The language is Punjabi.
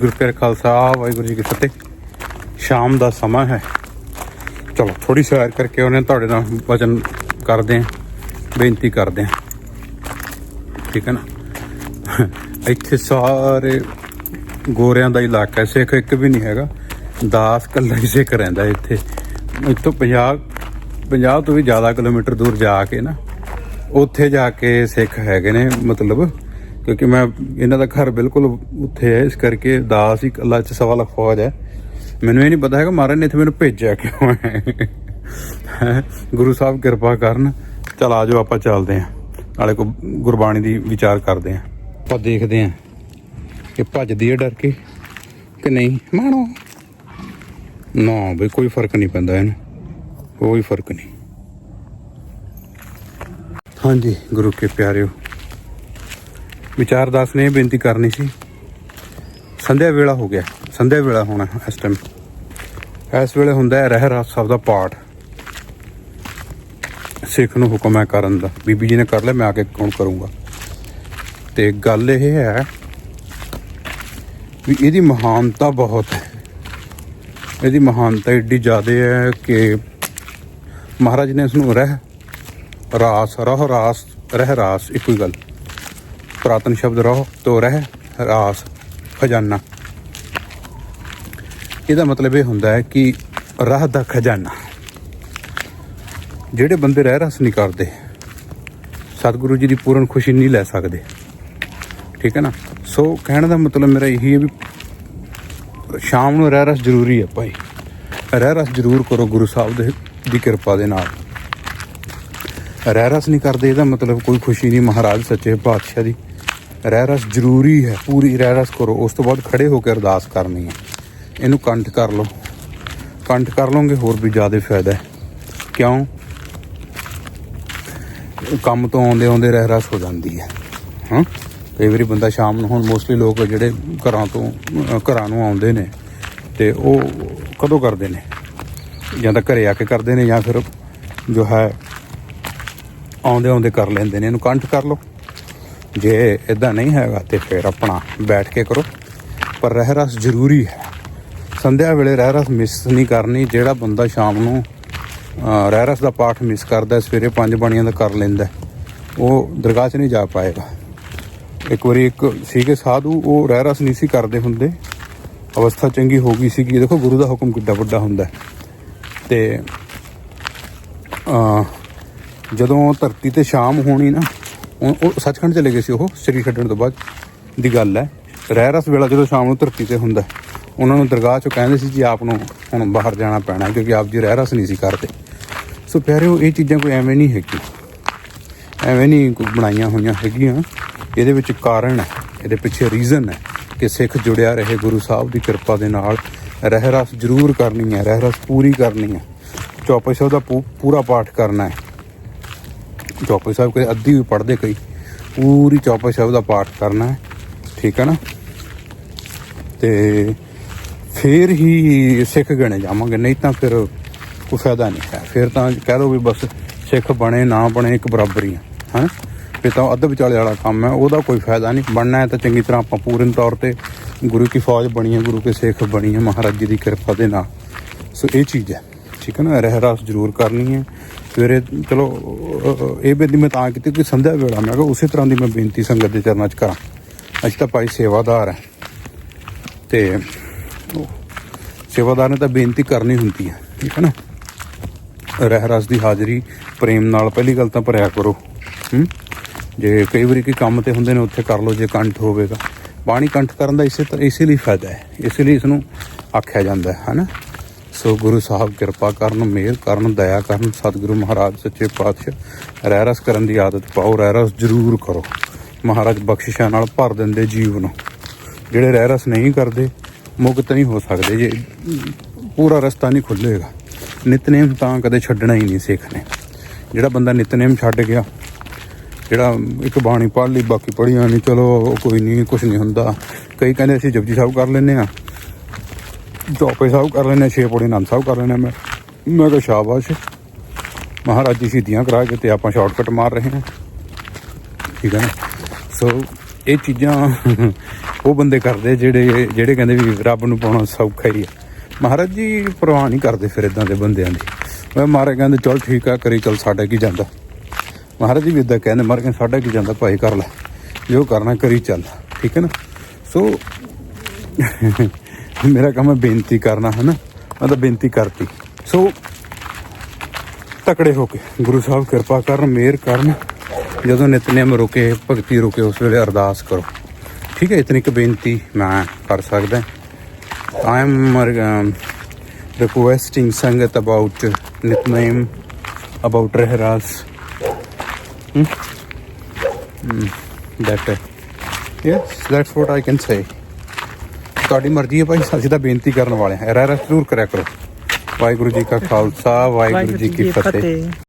ਗੁਰੂ ਪਿਆਰੇ ਖਾਲਸਾ, ਵਾਹਿਗੁਰੂ ਜੀ ਕੀ ਫਤਿਹ। ਸ਼ਾਮ ਦਾ ਸਮਾਂ ਹੈ। ਚਲੋ ਥੋੜੀ ਸੈਰ ਕਰਕੇ ਉਹਨੇ ਤੁਹਾਡੇ ਨਾਲ ਵਚਨ ਕਰਦੇ ਆਂ ਬੇਨਤੀ ਕਰਦੇ ਆਂ ਠੀਕ ਹੈ ਨਾ? ਇੱਥੇ ਸਾਰੇ ਗੋਰਿਆਂ ਦਾ ਇਲਾਕਾ ਹੈ, ਸਿੱਖ ਇੱਕ ਵੀ ਨਹੀਂ ਹੈਗਾ। ਦਾਸ ਕੱਲਾ ਹੀ ਸਿੱਖ ਰਹਿੰਦਾ ਇੱਥੇ। ਇੱਥੋਂ 50 50 ਤੋਂ ਵੀ ਜ਼ਿਆਦਾ ਕਿਲੋਮੀਟਰ ਦੂਰ ਜਾ ਕੇ ਨਾ, ਉੱਥੇ ਜਾ ਕੇ ਸਿੱਖ ਹੈਗੇ ਨੇ, ਮਤਲਬ ਕਿਉਂਕਿ ਮੈਂ ਇਹਨਾਂ ਦਾ ਘਰ ਬਿਲਕੁਲ ਉੱਥੇ ਹੈ ਇਸ ਕਰਕੇ ਦਾਸ ਹੀ ਕੱਲਾ ਚ ਸਵਾ ਲੱਖ ਫੌਜ ਹੈ। ਮੈਨੂੰ ਇਹ ਨਹੀਂ ਪਤਾ ਹੈਗਾ ਮਹਾਰਾਜ ਨੇ ਇੱਥੇ ਮੈਨੂੰ ਭੇਜਿਆ ਕਿਉਂ ਹੈ। ਹੈਂ, ਗੁਰੂ ਸਾਹਿਬ ਕਿਰਪਾ ਕਰਨ। ਚਲ ਆ ਜਾਓ ਆਪਾਂ ਚੱਲਦੇ ਆਂ ਨਾਲੇ ਕੋ ਗੁਰਬਾਣੀ ਦੀ ਵਿਚਾਰ ਕਰਦੇ ਆਂ ਆਪਾਂ ਦੇਖਦੇ ਆਂ ਕਿ ਭੱਜਦੀ ਹੈ ਡਰ ਕੇ ਕਿ ਨਹੀਂ। ਮਾਣੋ। ਨਾ ਬਈ ਕੋਈ ਫ਼ਰਕ ਨਹੀਂ ਪੈਂਦਾ ਇਹਨੂੰ। ਕੋਈ ਫ਼ਰਕ ਨਹੀਂ। ਹਾਂਜੀ ਗੁਰੂ ਕੇ ਪਿਆਰਿਓ। ਵਿਚਾਰਦਾਸ ਨੇ ਇਹ ਬੇਨਤੀ ਕਰਨੀ ਸੀ। ਸੰਧਿਆ ਵੇਲਾ ਹੋ ਗਿਆ। ਸੰਧਿਆ ਵੇਲਾ ਹੋਣਾ ਇਸ ਟਾਈਮ ਇਸ ਵੇਲੇ ਹੁੰਦਾ ਹੈ ਰਹਿ ਰਾਸ ਸਾਹਿਬ ਦਾ ਪਾਠ। ਸਿੱਖ ਨੂੰ ਹੁਕਮ ਹੈ ਕਰਨ ਦਾ। ਬੀਬੀ ਜੀ ਨੇ ਕਰ ਲਿਆ, ਮੈਂ ਆ ਕੇ ਕੌਣ ਕਰੂੰਗਾ। ਤੇ ਗੱਲ ਇਹ ਹੈ ਵੀ ਇਹਦੀ ਮਹਾਨਤਾ ਬਹੁਤ ਹੈ। ਇਹਦੀ ਮਹਾਨਤਾ ਏਡੀ ਜ਼ਿਆਦਾ ਹੈ ਕਿ ਮਹਾਰਾਜ ਨੇ ਇਸ ਨੂੰ ਰਹਿ, ਰਾਸ, ਰਹ ਰਾਸ, ਰਹਿ ਰਾਸ, ਇੱਕੋ ਹੀ ਗੱਲ। ਪੁਰਾਤਨ ਸ਼ਬਦ ਰਹ, ਤੋਂ ਰਹਿ ਰਾਸ ਖਜ਼ਾਨਾ। ਇਹਦਾ ਮਤਲਬ ਇਹ ਹੁੰਦਾ ਹੈ ਕਿ ਰਾਹ ਦਾ ਖਜ਼ਾਨਾ। ਜਿਹੜੇ ਬੰਦੇ ਰਹਿ ਰਸ ਨਹੀਂ ਕਰਦੇ, ਸਤਿਗੁਰੂ ਜੀ ਦੀ ਪੂਰਨ ਖੁਸ਼ੀ ਨਹੀਂ ਲੈ ਸਕਦੇ। ਠੀਕ ਹੈ ਨਾ? ਸੋ ਕਹਿਣ ਦਾ ਮਤਲਬ ਮੇਰਾ ਇਹੀ ਹੈ ਵੀ ਸ਼ਾਮ ਨੂੰ ਰਹਿ ਰਸ ਜ਼ਰੂਰੀ ਹੈ ਭਾਈ। ਰਹਿ ਰਸ ਜ਼ਰੂਰ ਕਰੋ ਗੁਰੂ ਸਾਹਿਬ ਦੇ, ਦੀ ਕਿਰਪਾ ਦੇ ਨਾਲ। ਰਹਿ ਰਸ ਨਹੀਂ ਕਰਦੇ, ਇਹਦਾ ਮਤਲਬ ਕੋਈ ਖੁਸ਼ੀ ਨਹੀਂ ਮਹਾਰਾਜ ਸੱਚੇ ਪਾਤਸ਼ਾਹ ਦੀ। ਰਹਿ ਰਸ ਜ਼ਰੂਰੀ ਹੈ, ਪੂਰੀ ਰਹਿ ਰਸ ਕਰੋ। ਉਸ ਤੋਂ ਬਾਅਦ ਖੜੇ ਹੋ ਕੇ ਅਰਦਾਸ ਕਰਨੀ ਹੈ। ਇਹਨੂੰ ਕੰਠ ਕਰ ਲਓ। ਕੰਠ ਕਰ ਲਓਗੇ, ਹੋਰ ਵੀ ਜ਼ਿਆਦਾ ਫਾਇਦਾ ਹੈ। ਕਿਉਂ? ਕੰਮ ਤੋਂ ਆਉਂਦੇ ਆਉਂਦੇ ਰਹਿਰਸ ਹੋ ਜਾਂਦੀ ਹੈ। ਹਾਂ? ਕਈ ਵਾਰੀ ਬੰਦਾ ਸ਼ਾਮ ਨੂੰ, ਹੁਣ ਮੋਸਟਲੀ ਲੋਕ ਜਿਹੜੇ ਘਰਾਂ ਤੋਂ ਘਰਾਂ ਨੂੰ ਆਉਂਦੇ ਨੇ, ਤੇ ਉਹ ਕਦੋਂ ਕਰਦੇ ਨੇ? ਜਾਂ ਤਾਂ ਘਰੇ ਆ ਕੇ ਕਰਦੇ ਨੇ, ਜਾਂ ਫਿਰ ਜੋ ਹੈ, ਆਉਂਦੇ ਆਉਂਦੇ ਕਰ ਲੈਂਦੇ ਨੇ। ਇਹਨੂੰ ਕੰਠ ਕਰ ਲਓ। ਜੇ ਇਦਾਂ ਨਹੀਂ ਹੈਗਾ ਤੇ ਫਿਰ ਆਪਣਾ ਬੈਠ ਕੇ ਕਰੋ। ਪਰ ਰਹਿਰਸ ਜ਼ਰੂਰੀ ਹੈ। ਸੰਧਿਆ ਵੇਲੇ ਰਹਿ ਰਸ ਮਿਸ ਨਹੀਂ ਕਰਨੀ ਜਿਹੜਾ ਬੰਦਾ ਸ਼ਾਮ ਨੂੰ ਅਹ, ਰਹਿ ਰਸ ਦਾ ਪਾਠ ਮਿਸ ਕਰਦਾ ਸਵੇਰੇ ਪੰਜ ਬਾਣੀਆਂ ਦਾ ਕਰ ਲੈਂਦਾ ਉਹ ਦਰਗਾਹ 'ਚ ਨਹੀਂ ਜਾ ਪਾਏਗਾ। ਇੱਕ ਵਾਰੀ ਇੱਕ ਸੀਗੇ ਸਾਧੂ ਉਹ ਰਹਿ ਰਸ ਨਹੀਂ ਸੀ ਕਰਦੇ ਹੁੰਦੇ। ਅਵਸਥਾ ਚੰਗੀ ਹੋ ਗਈ ਸੀ ਕਿ ਦੇਖੋ ਗੁਰੂ ਦਾ ਹੁਕਮ ਕਿੱਡਾ ਵੱਡਾ ਹੁੰਦਾ ਹੈ। ਤੇ ਜਦੋਂ ਧਰਤੀ ਤੇ ਸ਼ਾਮ ਹੋਣੀ ਨਾ ਉਹ ਉਹ ਸੱਚਖੰਡ ਚਲੇ ਗਏ ਸੀ ਉਹ, ਸ੍ਰੀ ਛੱਡਣ ਤੋਂ ਬਾਅਦ ਦੀ ਗੱਲ ਹੈ। ਰਹਿ ਰਸ ਵੇਲਾ ਜਦੋਂ ਸ਼ਾਮ ਨੂੰ ਧਰਤੀ ਤੇ ਹੁੰਦਾ ਉਹਨਾਂ ਨੂੰ ਦਰਗਾਹ ਚੋਂ ਕਹਿੰਦੇ ਸੀ ਜੀ ਆਪ ਨੂੰ ਹੁਣ ਬਾਹਰ ਜਾਣਾ ਪੈਣਾ ਕਿਉਂਕਿ ਆਪ ਜੀ ਰਹਿ ਰਸ ਨਹੀਂ ਸੀ ਕਰਦੇ। ਸੋ ਪਿਆਰਿਓ, ਇਹ ਚੀਜ਼ਾਂ ਕੋਈ ਐਵੇਂ ਨਹੀਂ ਹੈਗੀ ਐਵੇਂ ਨਹੀਂ ਕੋਈ ਬਣਾਈਆਂ ਹੋਈਆਂ ਹੈਗੀਆਂ। ਇਹਦੇ ਵਿੱਚ ਕਾਰਨ ਹੈ, ਇਹਦੇ ਪਿੱਛੇ ਰੀਜ਼ਨ ਹੈ ਕਿ ਸਿੱਖ ਜੁੜਿਆ ਰਹੇ ਗੁਰੂ ਸਾਹਿਬ ਦੀ ਕਿਰਪਾ ਦੇ ਨਾਲ। ਰਹਿ ਰਸ ਜ਼ਰੂਰ ਕਰਨੀ ਹੈ, ਰਹਿ ਰਸ ਪੂਰੀ ਕਰਨੀ ਹੈ। ਚੌਪਈ ਸਾਹਿਬ ਦਾ ਪੂ- ਪੂਰਾ ਪਾਠ ਕਰਨਾ ਹੈ। ਚੌਪਈ ਸਾਹਿਬ ਕਦੇ ਅੱਧੀ ਵੀ ਪੜ੍ਹਦੇ ਕਈ। ਪੂਰੀ ਚੌਪਈ ਸਾਹਿਬ ਦਾ ਪਾਠ ਕਰਨਾ ਹੈ, ਠੀਕ ਹੈ ਨਾ? ਤੇ ਫਿਰ ਹੀ ਸਿੱਖ ਗਣੇ ਜਾਵਾਂਗੇ, ਨਹੀਂ ਤਾਂ ਫਿਰ ਕੋਈ ਫਾਇਦਾ ਨਹੀਂ ਹੈ। ਫਿਰ ਤਾਂ ਕਹਿ ਲਓ ਵੀ ਬਸ ਸਿੱਖ ਬਣੇ, ਨਾ ਬਣੇ, ਇੱਕ ਬਰਾਬਰੀ ਹੈ ਹਾਂ ਫਿਰ ਤਾਂ ਅੱਧ ਵਿਚਾਲੇ ਵਾਲਾ ਕੰਮ ਹੈ, ਉਹਦਾ ਕੋਈ ਫਾਇਦਾ ਨਹੀਂ। ਬਣਨਾ ਹੈ ਤਾਂ ਚੰਗੀ ਤਰ੍ਹਾਂ ਆਪਾਂ ਪੂਰਨ ਤੌਰ ਤੇ ਗੁਰੂ ਕੀ ਫੌਜ ਬਣੀ ਹੈ, ਗੁਰੂ ਕੇ ਸਿੱਖ ਬਣੀ ਹੈ, ਮਹਾਰਾਜ ਜੀ ਦੀ ਕਿਰਪਾ ਦੇ ਨਾਲ। ਸੋ ਇਹ ਚੀਜ਼ ਹੈ, ਠੀਕ ਹੈ ਨਾ? ਰਹਿਰਾਸ ਜ਼ਰੂਰ ਕਰਨੀ ਹੈ। ਸਵੇਰੇ ਚਲੋ ਇਹ ਬੇਨਤੀ ਮੈਂ ਤਾਂ ਕੀਤੀ ਕਿ ਸੰਧਿਆ ਵੇਲਾ। ਮੈਂ ਕਿਹਾ ਉਸੇ ਤਰ੍ਹਾਂ ਦੀ ਮੈਂ ਬੇਨਤੀ ਸੰਗਤ ਦੇ ਚਰਨਾਂ 'ਚ ਕਰਾਂ। ਅਸੀਂ ਤਾਂ ਭਾਈ ਸੇਵਾਦਾਰ ਹੈ। ਤੇ ਸੇਵਾਦਾਰ ਨੇ ਤਾਂ ਬੇਨਤੀ ਕਰਨੀ ਹੁੰਦੀ ਹੈ, ਠੀਕ ਹੈ ਨਾ? ਰਹਿ ਰਸ ਦੀ ਹਾਜ਼ਰੀ, ਪ੍ਰੇਮ ਨਾਲ ਪਹਿਲੀ ਗੱਲ ਤਾਂ ਭਰਿਆ ਕਰੋ। ਹੂੰ? ਜੇ ਕਈ ਵਾਰੀ ਕੋਈ ਕੰਮ ਤੇ ਹੁੰਦੇ ਨੇ, ਉੱਥੇ ਕਰ ਲਓ, ਜੇ ਕੰਠ ਹੋਵੇਗਾ। ਬਾਣੀ ਕੰਠ ਕਰਨ ਦਾ ਇਸੇ ਤਰ੍ਹਾਂ ਇਸੇ ਲਈ ਫਾਇਦਾ ਹੈ। ਇਸ ਲਈ ਇਸ ਨੂੰ ਆਖਿਆ ਜਾਂਦਾ ਹੈ ਹਨਾ ਸੋ ਗੁਰੂ ਸਾਹਿਬ ਕਿਰਪਾ ਕਰਨ, ਮਿਹਰ ਕਰਨ, ਦਇਆ ਕਰਨ, ਸਤਿਗੁਰੂ ਮਹਾਰਾਜ, ਸੱਚੇ ਪਾਤਸ਼ਾਹ ਰਹਿ ਰਸ ਕਰਨ ਦੀ ਆਦਤ ਪਾਓ ਰਹਿ ਰਸ ਜ਼ਰੂਰ ਕਰੋ। ਮਹਾਰਾਜ ਬਖਸ਼ਿਸ਼ਾਂ ਨਾਲ ਭਰ ਦਿੰਦੇ ਜੀਵ ਨੂੰ। ਜਿਹੜੇ ਰਹਿ ਰਸ ਨਹੀਂ ਕਰਦੇ, ਮੁਕਤ ਨਹੀਂ ਹੋ ਸਕਦੇ, ਜੇ ਪੂਰਾ ਰਸਤਾ ਨਹੀਂ ਖੁੱਲੇਗਾ। ਨਿਤਨੇਮ ਤਾਂ ਕਦੇ ਛੱਡਣਾ ਹੀ ਨਹੀਂ ਸਿੱਖ ਨੇ। ਜਿਹੜਾ ਬੰਦਾ ਨਿਤਨੇਮ ਛੱਡ ਗਿਆ, ਜਿਹੜਾ ਇੱਕ ਬਾਣੀ ਪੜ੍ਹ ਲਈ, ਬਾਕੀ ਪੜ੍ਹੀਆਂ ਨਹੀਂ, ਚਲੋ, ਉਹ ਕੋਈ ਨਹੀਂ ਕੁਝ ਨਹੀਂ ਹੁੰਦਾ। ਕਈ ਕਹਿੰਦੇ ਅਸੀਂ ਜਪਜੀ ਸਾਹਿਬ ਕਰ ਲੈਨੇ ਆ ਚੌਪੇ ਸਾਹਿਬ ਕਰ ਲੈਨੇ ਛੇ ਪੌੜੀ ਨੰਦ ਸਾਹਿਬ ਕਰ ਲੈਨੇ ਮੈਂ ਮੈਂ ਕਿਹਾ, ਸ਼ਾਬਾਸ਼। ਮਹਾਰਾਜ ਜੀ ਸ਼ਹੀਦੀਆਂ ਕਰਾ ਕੇ ਤੇ ਆਪਾਂ ਸ਼ਾਰਟਕਟ ਮਾਰ ਰਹੇ ਹਾਂ। ਠੀਕ ਹੈ ਨਾ? ਸੋ ਇਹ ਚੀਜ਼ਾਂ ਉਹ ਬੰਦੇ ਕਰਦੇ ਜਿਹੜੇ ਜਿਹੜੇ ਕਹਿੰਦੇ ਵੀ ਰੱਬ ਨੂੰ ਪਾਉਣਾ ਸੌਖਾ ਹੀ ਆ ਮਹਾਰਾਜ ਜੀ ਪਰਵਾਹ ਨਹੀਂ ਕਰਦੇ ਫਿਰ ਇਦਾਂ ਦੇ ਬੰਦਿਆਂ ਦੀ। ਮੈਂ ਮਹਾਰਾਜ ਕਹਿੰਦੇ, ਚਲ ਠੀਕ ਆ, ਕਰੀ, ਚਲ ਸਾਡਾ ਕੀ ਜਾਂਦਾ? ਮਹਾਰਾਜ ਜੀ ਵੀ ਇਦਾਂ ਕਹਿੰਦੇ ਮਰ ਕੇ ਸਾਡਾ ਕੀ ਜਾਂਦਾ, ਭਾਈ, ਕਰ ਲੈ। ਜੋ ਕਰਨਾ ਕਰੀ, ਚੱਲ। ਠੀਕ ਹੈ ਨਾ? ਸੋ ਮੇਰਾ ਕੰਮ ਹੈ ਬੇਨਤੀ ਕਰਨਾ ਹੈ ਨਾ ਮੈਂ ਤਾਂ ਬੇਨਤੀ ਕਰਤੀ। ਸੋ ਤਕੜੇ ਹੋ ਕੇ, ਗੁਰੂ ਸਾਹਿਬ ਕਿਰਪਾ ਕਰਨ, ਮਿਹਰ ਕਰਨ, ਜਦੋਂ ਨਿਤਨੇਮ ਰੁਕੇ, ਭਗਤੀ ਰੁਕੇ, ਉਸ ਵੇਲੇ ਅਰਦਾਸ ਕਰੋ। ਠੀਕ ਹੈ, ਇਤਨੀ ਕੁ ਬੇਨਤੀ ਮੈਂ ਕਰ ਸਕਦਾ। ਆਈ ਐਮ ਰਿਕੁਐਸਟਿੰਗ ਸੰਗਤ about Nitnem about Rehras. That yes that's what I can say ਤੁਹਾਡੀ ਮਰਜ਼ੀ ਹੈ ਭਾਈ ਅਸੀਂ ਤਾਂ ਬੇਨਤੀ ਕਰਨ ਵਾਲੇ ਹਾਂ। ਰਹਿਰਾਸ ਜ਼ਰੂਰ ਕਰਿਆ ਕਰੋ। ਵਾਹਿਗੁਰੂ ਜੀ ਕਾ ਖਾਲਸਾ ਵਾਹਿਗੁਰੂ ਜੀ ਕੀ ਫਤਿਹ।